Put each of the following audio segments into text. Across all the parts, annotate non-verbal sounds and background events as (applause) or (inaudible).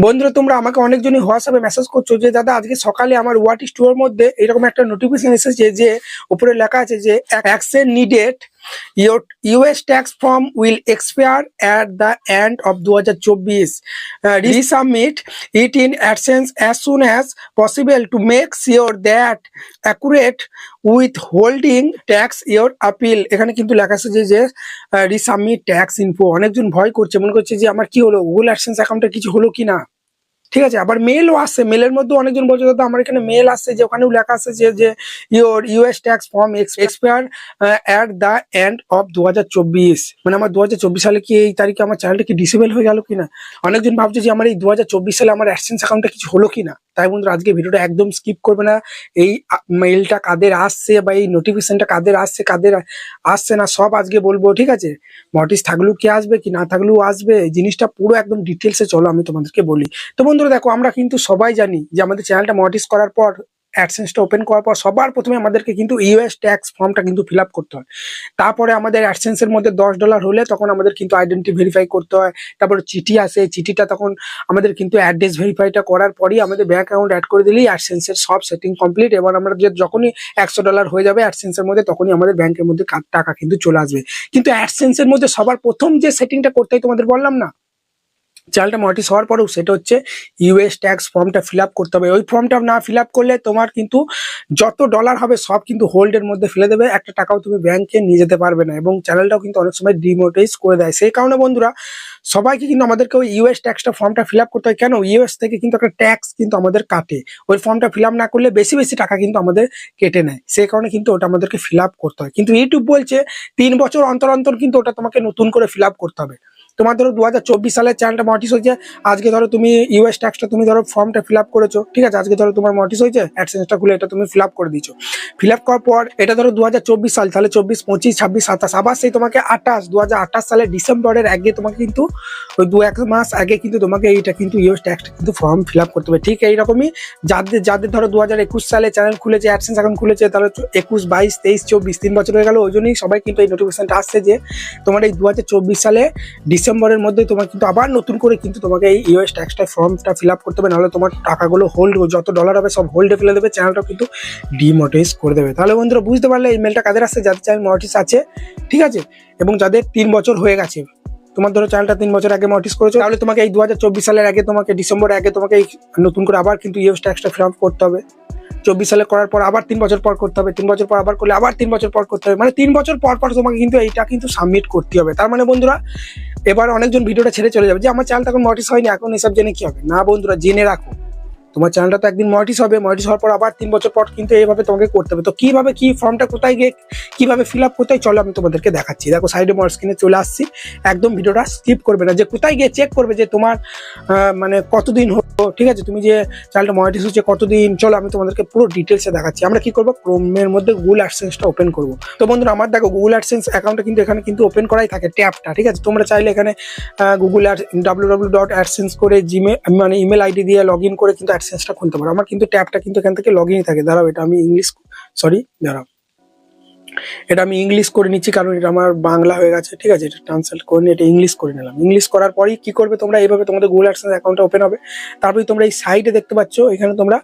বন্ধুরা, তোমরা আমাকে অনেকজনই হোয়াটসঅ্যাপে মেসেজ করছ যে, দাদা, আজকে সকালে আমার ওয়াট স্টোর মধ্যে এরকম একটা নোটিফিকেশন এসেছে যে, উপরে লেখা আছে যে action needed your US tax form will expire at the end of দু হাজার চব্বিশ resubmit it in AdSense as soon as possible to make sure that accurate withholding tax your appeal এখানে কিন্তু লেখা আছে যে যে রিসাবমিট ট্যাক্স ইনফো অনেকজন ভয় করছে। মনে করছে যে আমার কি হলো? গুগল অ্যাডসেন্স অ্যাকাউন্টে কিছু হলো কি না ঠিক আছে? আবার মেলও আসে মেলের মধ্যে অনেকজন বলছে, দাদা, আমার এখানে মেল আসছে যে ওখানেও লেখা আছে যে যে your US tax form expire at the end of দুহাজার চব্বিশ। মানে আমার দু হাজার চব্বিশ সালে কি এই তারিখে আমার চ্যানেলটা কি ডিসেবল হয়ে গেল কিনা? অনেকজন ভাবছে যে আমার এই দু হাজার চব্বিশ সালে আমার অ্যাডসেন্স অ্যাকাউন্টটা কিছু হলো কিনা? তাই বন্ধুরা, আজকে ভিডিওটা একদম স্কিপ করবে না। এই মেইলটা কাদের আসছে বা এই নোটিফিকেশনটা কাদের আসছে কাদের আসছে না, সব আজকে বলব, ঠিক আছে? নোটিস থাকলেও কি আসবে, কি না থাকলেও আসবে, এই জিনিসটা পুরো একদম ডিটেলসে চলো, আমি তোমাদেরকে বলি। তো বন্ধুরা, দেখো, আমরা কিন্তু সবাই জানি যে আমাদের চ্যানেলটা নোটিস করার পর অ্যাডসেন্সটা ওপেন করার পর সবার প্রথমে আমাদেরকে কিন্তু ইউএস ট্যাক্স ফর্মটা কিন্তু ফিল করতে হয়। তারপরে আমাদের অ্যাডসেন্সের মধ্যে দশ ডলার হলে তখন আমাদের কিন্তু আইডেন্টি ভেরিফাই করতে হয়। তারপরে চিঠি আসে চিঠিটা তখন আমাদের কিন্তু অ্যাড্রেস ভেরিফাইটা করার পরই আমাদের ব্যাঙ্ক অ্যাকাউন্ট অ্যাড করে দিলেই অ্যাডসেন্সের সব সেটিং কমপ্লিট এবার আমরা যে যখনই একশো ডলার হয়ে যাবে অ্যাডসেন্সের মধ্যে তখনই আমাদের ব্যাংকের মধ্যে টাকা কিন্তু চলে আসবে। কিন্তু অ্যাডসেন্সের মধ্যে সবার প্রথম যে সেটিংটা করতে হয় তোমাদের বললাম না? চ্যানেলটা মনিটিস হওয়ার পরেও সেটা হচ্ছে ইউএস ট্যাক্স ফর্মটা ফিল করতে হবে। ওই ফর্মটা না ফিল করলে তোমার কিন্তু যত ডলার হবে সব কিন্তু হোল্ডের মধ্যে ফেলে দেবে। একটা টাকাও তুমি ব্যাংকে নিয়ে যেতে পারবে না এবং চ্যানেলটাও কিন্তু অনেক সময় ডিমোটাইজ করে দেয়। সেই কারণে বন্ধুরা, সবাইকে কিন্তু আমাদেরকে ওই ইউএস ট্যাক্সটা ফর্মটা ফিল করতে হয়। কেন? ইউএস থেকে কিন্তু একটা ট্যাক্স কিন্তু আমাদের কাটে। ওই ফর্মটা ফিল না করলে বেশি বেশি টাকা কিন্তু আমাদের কেটে নেয়। সেই কারণে কিন্তু ওটা আমাদেরকে ফিল করতে হয়। কিন্তু ইউটিউব বলছে, তিন বছর অন্তর অন্তর কিন্তু ওটা তোমাকে নতুন করে ফিল করতে হবে। তোমার ধরো দু হাজার চব্বিশ সালের চ্যানেলটা মটিস হয়েছে, আজকে ধরো তুমি ইউএস ট্যাক্সটা তুমি ধরো ফর্মটা ফিল করেছ, ঠিক আছে? আজকে ধরো তোমার মটিস হয়েছে অ্যাডসেন্সটা খুলে এটা তুমি ফিল করে দিচ্ছ ফিল করার পর এটা ধরো দু সাল, তাহলে চব্বিশ, পঁচিশ, ছাব্বিশ, সাতাশ, আবার সেই তোমাকে আঠাশ দু সালের ডিসেম্বরের আগে তোমাকে কিন্তু ওই দু এক মাস আগে কিন্তু তোমাকে এইটা কিন্তু ইউএস ট্যাক্সটা কিন্তু ফর্ম ফিল করতে হবে। ঠিক এইরকমই যাদের যাদের ধরো দু হাজার একুশ সালে চ্যানেল খুলেছে অ্যাডসেন্স অ্যাকাউন্ট খুলেছে, তাহলে একুশ, বাইশ, তেইশ, চব্বিশ, তিন বছর হয়ে গেল, ওই জন্যই সবাই কিন্তু এই নোটিফিকেশনটা আসছে যে তোমার এই দু হাজার চব্বিশ সালে ডিসেম্বরের মধ্যে তোমার কিন্তু আবার নতুন করে কিন্তু তোমাকে এই ইউএস ট্যাক্সটা ফর্মটা ফিল আপ করতে হবে, নাহলে তোমার টাকাগুলো হোল্ড যত ডলার হবে সব হোল্ডে ফেলে দেবে চ্যানেলটা কিন্তু ডিমোটাইজ করে দেবে। তাহলে বন্ধুরা বুঝতে পারলে এই মেলটা কাদের আসছে যাদের চ্যানেল মটিস আছে, ঠিক আছে? এবং যাদের তিন বছর হয়ে গেছে। তোমার ধরো চ্যানেলটা তিন বছর আগে মটিস করেছ, তাহলে তোমাকে এই দু হাজার চব্বিশ সালের আগে, তোমাকে ডিসেম্বর আগে তোমাকে নতুন করে আবার কিন্তু ইউএস ট্যাক্সটা ফিল আপ করতে হবে। চব্বিশ সালে করার পর আবার তিন বছর পর করতে হবে, তিন বছর পর আবার করলে আবার তিন বছর পর করতে হবে। মানে তিন বছর পর পর তোমাকে কিন্তু এইটা কিন্তু সাবমিট করতে হবে। তার মানে বন্ধুরা, এবার অনেকজন ভিডিওটা ছেড়ে চলে যাবে যে, আমার চ্যানেল তখন মটিস হয়নি, এখন এসব জেনে কি হবে? না বন্ধুরা, জেনে রাখো। তোমার চ্যানেলটা তো একদিন মটিস হবে। মটিস হওয়ার পর আবার তিন বছর পর কিন্তু এইভাবে তোমাকে করতে হবে। তো কীভাবে, কি ফর্মটা কোথায় গিয়ে, কীভাবে ফিল আপ কোথায় চলো আমি তোমাদেরকে দেখাচ্ছি। দেখো সাইডে মোর স্ক্রিনে চলে আসছি। একদম ভিডিওটা স্কিপ করবে না। যে কোথায় গিয়ে চেক করবে যে তোমার মানে কতদিন হলো, ঠিক আছে? তুমি যে চ্যানেলটা মনিটাইজ হচ্ছে কতদিন, চলো আমি তোমাদেরকে পুরো ডিটেলসে দেখাচ্ছি। আমরা কি করব? ক্রোমের মধ্যে গুগল অ্যাডসেন্সটা ওপেন করব। তো বন্ধুরা, আমার দেখো গুগল অ্যাডসেন্স অ্যাকাউন্টটা কিন্তু এখানে কিন্তু ওপেন করাই থাকে ট্যাবটা ঠিক আছে? তোমরা চাইলে এখানে Google ad W W dot AdSense করে জিমে মানে ইমেল আইডি দিয়ে লগ ইন করে কিন্তু অ্যাডসেন্সটা খুলতে পারো। আমার কিন্তু ট্যাবটা কিন্তু এখান থেকে লগ ইনই থাকে। দাঁড়াও, এটা আমি ইংলিশ সরি, দাঁড়াও। এটা আমি ইংলিশ করে নিচ্ছি কারণ এটা আমার বাংলা হয়ে গেছে, ঠিক আছে? এটা ট্রান্সলেট করে নিয়ে এটা ইংলিশ করে নিলাম। ইংলিশ করার পরেই কি করবে তোমরা? এইভাবে তোমাদের গুগল অ্যাডসেন্স অ্যাকাউন্টটা ওপেন হবে। তারপরে তোমরা এই সাইডে দেখতে পাচ্ছ, এখানে তোমরা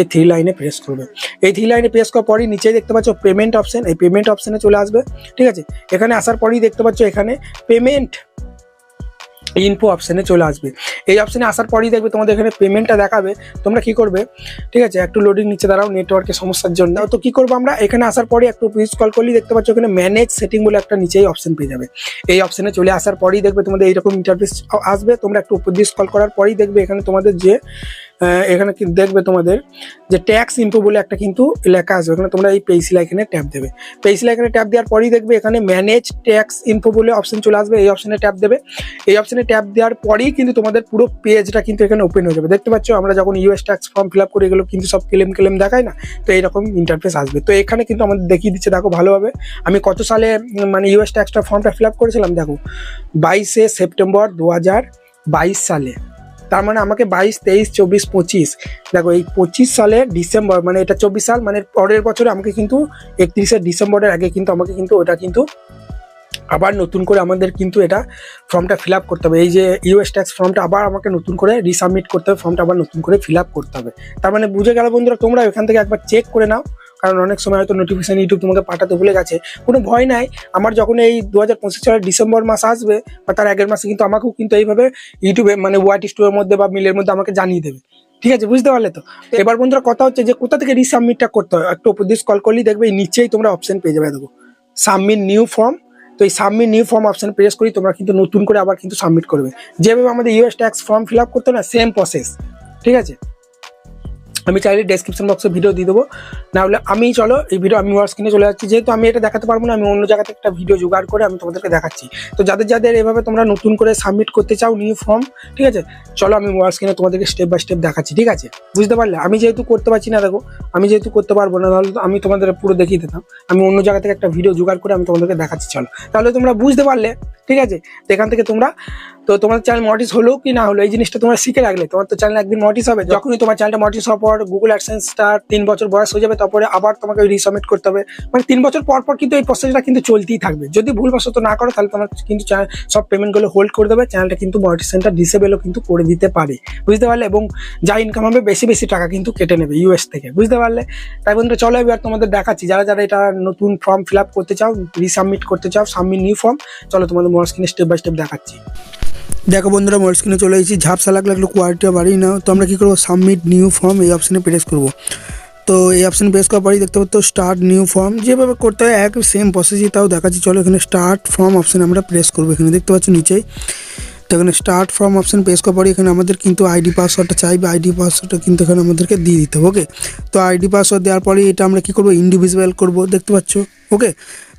এই থ্রি লাইনে প্রেস করবে। এই থ্রি লাইনে প্রেস করার পরেই নিচেই দেখতে পাচ্ছ পেমেন্ট অপশন এই পেমেন্ট অপশনে চলে আসবে, ঠিক আছে? এখানে আসার পরেই দেখতে পাচ্ছ এখানে পেমেন্ট ইনফো অপশানে চলে আসবে। এই অপশানে আসার পরেই দেখবে তোমাদের এখানে পেমেন্টটা দেখাবে। তোমরা কি করবে? ঠিক আছে, একটু লোডিং নিচে দাঁড়াও নেটওয়ার্কের সমস্যার জন্য। তো কি করব আমরা? এখানে আসার পরে একটু প্লিজ কল করলেই দেখতে পাচ্ছ এখানে ম্যানেজ সেটিং বলে একটা নিচেই অপশান পেয়ে যাবে। এই অপশানে চলে আসার পরেই দেখবে তোমাদের এইরকম ইন্টারফেস আসবে। তোমরা একটু উপদেশ কল করার পরেই দেখবে এখানে তোমাদের যে এখানে দেখবে তোমাদের যে ট্যাক্স ইনফো বলে একটা কিন্তু লেখা আসবে এখানে তোমরা এই পেইসিলা এখানে ট্যাপ দেবে। পেইসিলা এখানে ট্যাপ দেওয়ার পরেই দেখবে এখানে ম্যানেজ ট্যাক্স ইনফো বলে অপশন চলে আসবে, এই অপশনে ট্যাপ দেবে। এই অপশনে ট্যাপ দেওয়ার পরেই কিন্তু তোমাদের পুরো পেজটা কিন্তু এখানে ওপেন হয়ে যাবে। দেখতে পাচ্ছ, আমরা যখন US tax form fill up করি এগুলো কিন্তু সব ক্লেম ক্লেম দেখায় না, তো এইরকম ইন্টারফেস আসবে। তো এখানে কিন্তু আমাদের দেখিয়ে দিচ্ছে, দেখো ভালোভাবে। আমি কত সালে মানে ইউএস ট্যাক্সটা ফর্মটা ফিল আপ করেছিলাম, দেখো, বাইশে সেপ্টেম্বর দু হাজার বাইশ সালে। তার মানে আমাকে বাইশ, তেইশ, চব্বিশ, পঁচিশ। দেখো, এই পঁচিশ সালে ডিসেম্বর মানে এটা চব্বিশ সাল মানে পরের বছরে আমাকে কিন্তু একত্রিশে ডিসেম্বরের আগে কিন্তু আমাকে কিন্তু ওটা কিন্তু আবার নতুন করে আমাদের কিন্তু এটা ফর্মটা ফিল করতে হবে। এই যে ইউএস ট্যাক্স ফর্মটা আবার আমাকে নতুন করে রিসাবমিট করতে হবে, ফর্মটা আবার নতুন করে ফিল করতে হবে। তার মানে বুঝে গেল বন্ধুরা, তোমরা এখান থেকে একবার চেক করে নাও। কারণ অনেক সময় হয়তো নোটিফিকেশন ইউটিউব তোমাকে পাঠাতে ভুলে গেছে। কোনো ভয় নাই। আমার যখন এই দু হাজার পঁচিশ সালের ডিসেম্বর মাস আসবে, বা তার আগের মাসে কিন্তু আমাকেও কিন্তু এইভাবে ইউটিউবে মানে ওয়াইট স্টোরের মধ্যে বা মিলের মধ্যে আমাকে জানিয়ে দেবে। ঠিক আছে? বুঝতে পারলে তো? এবার বন্ধুরা কথা হচ্ছে যে কোথা থেকে রিসাবমিটটা করতে হয়? একটু উপদেশ কল করলেই দেখবে নিচেই তোমরা অপশন পেয়ে যাবে। দেখো সাবমিট নিউ ফর্ম তো এই submit new form option press করি তোমরা কিন্তু নতুন করে আবার কিন্তু সাবমিট করবে। যেভাবে আমাদের US tax form fill up করতে না সেম প্রসেস ঠিক আছে? আমি চাইলে ডেসক্রিপশন বক্সে ভিডিও দিয়ে দেবো। না হলে আমি, চলো, এই ভিডিও আমি ওয়ার স্ক্রিনে চলে যাচ্ছি। যেহেতু আমি এটা দেখাতে পারব না, আমি অন্য জায়গা থেকে একটা ভিডিও জোগাড় করে আমি তোমাদেরকে দেখাচ্ছি। তো যাদের যাদের এভাবে তোমরা নতুন করে সাবমিট করতে চাও নিউ ফর্ম ঠিক আছে? চলো, আমি ওয়ার স্ক্রিনে তোমাদেরকে স্টেপ বাই স্টেপ দেখাচ্ছি, ঠিক আছে? বুঝতে পারলে? আমি যেহেতু করতে পারছি না, দেখো, আমি যেহেতু করতে পারব না, তাহলে আমি তোমাদের পুরো দেখিয়ে দিতাম। আমি অন্য জায়গা থেকে একটা ভিডিও জোগাড় করে আমি তোমাদেরকে দেখাচ্ছি, চলো। তাহলে তোমরা বুঝতে পারলে ঠিক আছে? তো এখান থেকে তোমরা তো তোমার চ্যানেল মটিস হলো কি না হলো এই জিনিসটা তোমরা শিখে রাখলে। তোমার তো চ্যানেল একদিন মটিস হবে। যখনই তোমার চ্যানেলটা মটিস হওয়ার পর গুগল অ্যাডসেন্সটার তিন বছর বয়স হয়ে যাবে তারপরে আবার তোমাকে রিসাবমিট করতে হবে। মানে তিন বছর পর পর কিন্তু এই প্রসেসটা কিন্তু চলতেই থাকবে। যদি ভুলবশত না করো তাহলে তোমার কিন্তু সব পেমেন্টগুলো হোল্ড করে দেবে। চ্যানেলটা কিন্তু মনিটাইজেশনটা ডিসেবেলও কিন্তু করে দিতে পারে। বুঝতে পারলে? এবং যা ইনকাম হবে বেশি বেশি টাকা কিন্তু কেটে নেবে ইউএস থেকে। বুঝতে পারলে? তাই বন্ধুরা চলো এবার তোমাদের দেখাচ্ছি। যারা যারা এটা নতুন ফর্ম ফিল আপ করতে চাও রিসাবমিট করতে চাও সাবমিট নিউ ফর্ম চলো তোমাদের মোর স্ক্রিনে স্টেপ বাই স্টেপ দেখাচ্ছি। দেখো বন্ধুরা মোর স্ক্রিনে চলে এসেছি। ঝাপসা লাগলে একটু কোয়ালিটিটা বাড়িয়ে নাও। তো আমরা কী করব? সাবমিট নিউ ফর্ম এই অপশানে প্রেস করব। তো এই অপশানে প্রেস করার পরেই দেখতে পাচ্ছ স্টার্ট নিউ ফর্ম যেভাবে করতে হয়, এক সেম প্রসেসই তাও দেখাচ্ছি। চলো এখানে স্টার্ট ফর্ম অপশানে আমরা প্রেস করব। এখানে দেখতে পাচ্ছ নিচেই। তো এখানে স্টার্ট ফর্ম অপশান প্রেস করার পরে এখানে আমাদের কিন্তু আইডি পাসওয়ার্ডটা চাইবে। আইডি পাসওয়ার্ডটা কিন্তু এখানে আমাদেরকে দিয়ে দিতে হবে ওকে তো আইডি পাসওয়ার্ড দেওয়ার পরে এটা আমরা কী করব? ইন্ডিভিজুয়াল করব। দেখতে পাচ্ছ ওকে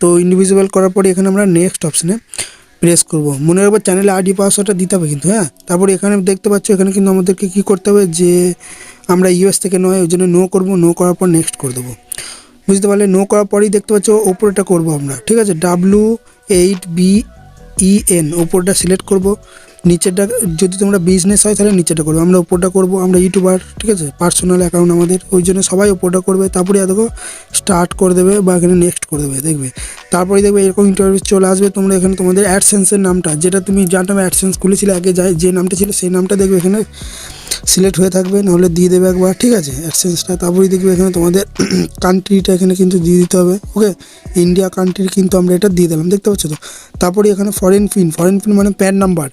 তো ইন্ডিভিজুয়াল করার পরে এখানে আমরা নেক্সট অপশানে প্রেস করব। মনে রাখব চ্যানেলে আইডি পাসওয়ার্ডটা দিতে হবে কিন্তু হ্যাঁ? তারপরে এখানে দেখতে পাচ্ছ, এখানে কিন্তু আমাদেরকে কী করতে হবে যে, আমরা ইউএস থেকে নয়, ওই জন্য নো করব নো করার পর নেক্সট করে দেবো। বুঝতে পারলে? নো করার পরেই দেখতে পাচ্ছ ওপরেটা করব আমরা। ঠিক আছে? W eight B EN N ওপরটা সিলেক্ট করব। নিচেরটা যদি তোমরা বিজনেস হয় তাহলে নিচেটা করবে। আমরা ওপরটা করব, আমরা ইউটিউবার ঠিক আছে? পার্সোনাল অ্যাকাউন্ট আমাদের, ওই জন্য সবাই ওপরটা করবে। তারপরে দেখো স্টার্ট করে দেবে বা এখানে নেক্সট করে দেবে, দেখবে? তারপরে দেখবে এরকম ইন্টারভিউ চলে আসবে। তোমরা এখানে তোমাদের অ্যাডসেন্সের নামটা, যেটা তুমি যার অ্যাডসেন্স খুলেছিলে আগে, যাই যে নামটা ছিল সেই নামটা দেখবে এখানে। সিলেক্ট হয়ে থাকবে, নাহলে দিয়ে দেবে একবার, ঠিক আছে? অ্যাডসেন্সটা তারপরেই দেখবে এখানে তোমাদের (clears throat) কান্ট্রিটা এখানে কিন্তু দিয়ে দিতে হবে ওকে ইন্ডিয়া কান্ট্রির কিন্তু আমরা এটা দিয়ে দিলাম, দেখতে পাচ্ছ তো? তারপরে এখানে ফরেন পিন ফরেন পিন মানে প্যান নাম্বার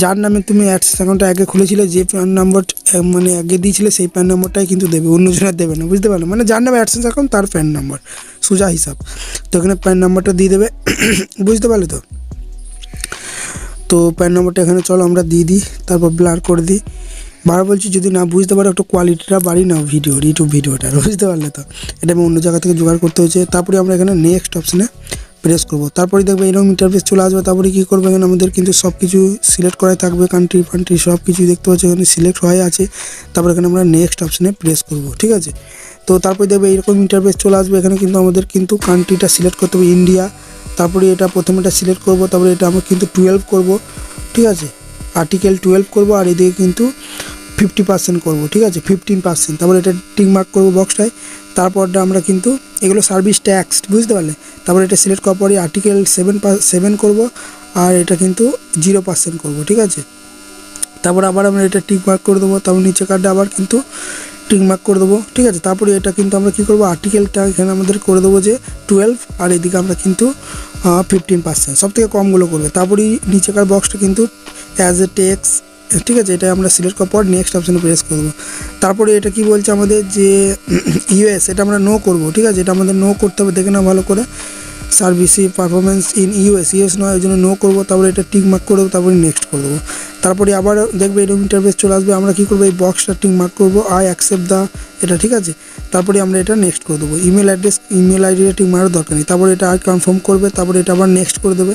যার নামে তুমি অ্যাডস অ্যাকাউন্টটা আগে খুলেছিলে, যে প্যান নাম্বার মানে আগে দিয়েছিলে, সেই প্যান নাম্বারটাই কিন্তু দেবে অন্য জনের দেবে না, বুঝতে পারলে? মানে যার নামে অ্যাডসেন্স অ্যাকাউন্ট তার প্যান নাম্বার সোজা হিসাব। তো এখানে প্যান নাম্বারটা দিয়ে দেবে, (clears throat) বুঝতে পারলে তো? তো প্যান নাম্বারটা এখানে চলো, আমরা দিয়ে দিই, তারপর ব্লার করে দিই। বার বলছি, যদি না বুঝতে পারো একটু কোয়ালিটিটা বাড়ি নাও ভিডিওর ইউটিউব ভিডিওটা বুঝতে পারলে তো। এটা আমি অন্য জায়গা থেকে জোগাড় করতে হয়েছে। তারপরে আমরা এখানে নেক্সট অপশানে প্রেস করব। তারপরে দেখবে এরকম ইন্টারফেস চলে আসবে। তারপরে কী করব এখানে আমাদের কিন্তু সব কিছু সিলেক্ট করাই থাকবে। কান্ট্রি ফান্ট্রি সব কিছু দেখতে পাচ্ছি এখানে সিলেক্ট হয়ে আছে। তারপরে এখানে আমরা নেক্সট অপশানে প্রেস করব, ঠিক আছে? তো তারপরে দেখবে এরকম ইন্টারফেস চলে আসবে। এখানে কিন্তু আমাদের কিন্তু কান্ট্রিটা সিলেক্ট করতে হবে ইন্ডিয়া তারপরে এটা প্রথমে এটা সিলেক্ট করব। তারপরে এটা আমরা কিন্তু টুয়েলভ করব, ঠিক আছে? আর্টিকেল টুয়েলভ করব। আর এদিকে কিন্তু ফিফটি পার্সেন্ট করব, ঠিক আছে? ফিফটিন পার্সেন্ট তারপরে এটা টিক মার্ক করব বক্সটায় তারপরটা আমরা কিন্তু এগুলো সার্ভিস ট্যাক্স বুঝতে পারলে? তারপরে এটা সিলেক্ট করার পরে আর্টিকেল সেভেন সেভেন করব, আর এটা কিন্তু জিরো পার্সেন্ট করব, ঠিক আছে? তারপর আবার আমরা এটা টিক মার্ক করে দেবো, তারপর নিচে কার্ডে আবার কিন্তু টিক মার্ক করে দেবো, ঠিক আছে? তারপরে এটা কিন্তু আমরা কী করব? আর্টিকেলটা এখানে আমাদের করে দেবো যে টুয়েলভ আর এদিকে আমরা কিন্তু ফিফটিন পার্সেন্ট সব থেকে কমগুলো করবে। তারপরেই নিচেকার বক্সটা কিন্তু অ্যাজ এ টেক্স ঠিক আছে, এটা আমরা সিলেক্ট করার পর নেক্সট অপশানে প্রেস করব। তারপরে এটা কি বলছে আমাদের যে (clears throat) ইউএস এটা আমরা নো করব, ঠিক আছে? এটা আমাদের নো করতে হবে, দেখে না ভালো করে। Services performance in US US নয়, ওই জন্য নো করব, তারপরে এটা টিক মার্ক করে দেবো, তারপরে নেক্সট করে দেবো। তারপরে আবার দেখবে এরকম ইন্টারভেস চলে আসবে, আমরা কী করব, এই বক্সটা টিক মার্ক করব আই অ্যাকসেপ্ট দা এটা ঠিক আছে? তারপরে আমরা এটা নেক্সট করে দেবো। ইমেল অ্যাড্রেস ইমেল আইডিটা টিক মারার দরকার নেই, তারপরে এটা আর কনফার্ম করবে, তারপরে এটা আবার নেক্সট করে দেবে।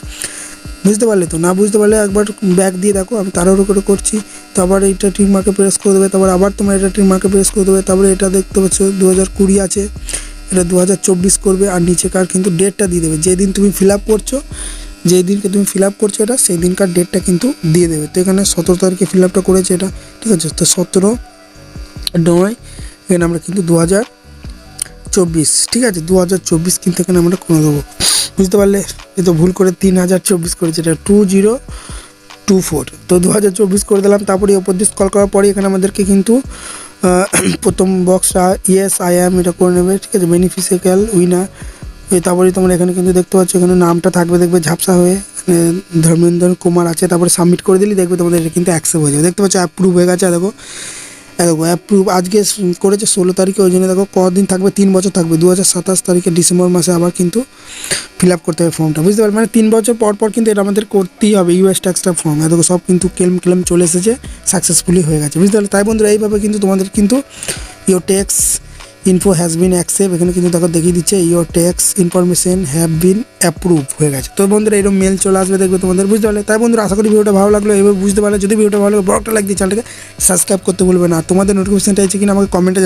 বুঝতে পারলে তো, না বুঝতে পারলে একবার ব্যাক দিয়ে দেখো, আমি তাড়াহুড়ো করে করছি তো আবার এইটা টিক মার্কে প্রেস করে দেবে, তারপর আবার তোমরা এটা টিক মার্কে প্রেস করে দেবে, তারপরে এটা দেখতে পাচ্ছ দু আছে, এটা দু করবে, আর নিচেকার কিন্তু ডেটটা দিয়ে দেবে, যেদিন তুমি ফিল আপ করছ যেই দিনকে তুমি ফিল আপ করছ এটা সেই দিনকার ডেটটা কিন্তু দিয়ে দেবে, তো এখানে সতেরো তারিখে ফিল আপটা করেছে এটা, ঠিক আছে, তো সতেরো নয়, এখানে আমরা কিন্তু দু হাজার চব্বিশ, ঠিক আছে? দু হাজার চব্বিশ কিন্তু এখানে আমরা করে দেবো। বুঝতে পারলে? এ তো ভুল করে তিন হাজার চব্বিশ করেছে, এটা টু জিরো টু ফোর তো দু হাজার চব্বিশ করে দিলাম, তারপরে ওপর দিয়ে স্কল করার পরে এখানে আমাদেরকে কিন্তু (clears throat) প্রথম বক্সটা ইয়েস আই অ্যাম এটা করে নেবে, ঠিক আছে? বেনিফিসিক্যাল উইনার তারপরে তোমরা এখানে কিন্তু দেখতে পাচ্ছ, এখানে নামটা থাকবে, দেখবে ঝাপসা হয়ে। ধর্মেন্দ্র কুমার আছে, তারপরে সাবমিট করে দিলে, দেখবে তোমাদের এটা কিন্তু অ্যাকসেপ্ট হয়ে যাবে। দেখতে পাচ্ছ অ্যাপ্রুভ হয়ে গেছে, দেখো। দেখো অ্যাপ্রুভ আজকে করেছে ষোলো তারিখে, ওই জন্য দেখো কদিন থাকবে? তিন বছর থাকবে। দু হাজার সাতাশ তারিখে ডিসেম্বর মাসে আবার কিন্তু ফিল আপ করতে হবে ফর্মটা বুঝতে পারবে মানে তিন বছর পর পর কিন্তু এটা আমাদের করতেই হবে ইউএস ট্যাক্সটা ফর্ম দেখো, সব কিন্তু ক্লেম ক্লেম চলে এসেছে সাকসেসফুলি হয়ে গেছে। বুঝতে পারলে? তাই বন্ধুরা, এইভাবে কিন্তু তোমাদের কিন্তু your tax info has been accept এখানে কিন্তু দেখো দেখিয়ে দিচ্ছে your tax information have been approve হয়ে গেছে। তো বন্ধুরা, এরকম মেল চলে আসবে, দেখবে তোমাদের বুঝতে পারলে। তাই বন্ধুরা, আশা করি ভিডিওটা ভালো লাগল। এবার বুঝতে পারলে, যদি ভিডিওটা ভালো লাগে একটা লাইক চ্যানেলটাকে সাবস্ক্রাইব করতে ভুলবে না। তোমাদের নোটিফিকেশনটা আছে কিনা, আমাকে কমেন্টে